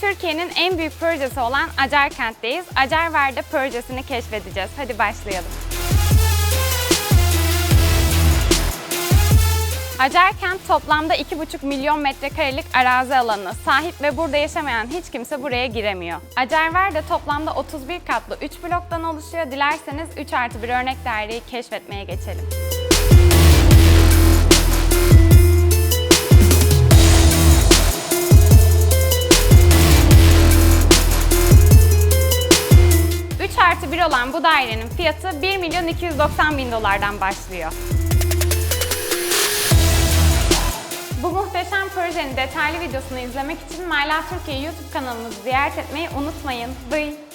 Türkiye'nin en büyük projesi olan Acar Kent'teyiz. Acar Verde projesini keşfedeceğiz. Hadi başlayalım. Acar Kent toplamda 2,5 milyon metrekarelik arazi alanına sahip ve burada yaşamayan hiç kimse buraya giremiyor. Acar Verde toplamda 31 katlı 3 bloktan oluşuyor. Dilerseniz 3 artı bir örnek daireyi keşfetmeye geçelim. Artı 1 olan bu dairenin fiyatı 1 milyon 290 bin dolardan başlıyor. Bu muhteşem projenin detaylı videosunu izlemek için Myla Türkiye YouTube kanalımızı ziyaret etmeyi unutmayın. Bye.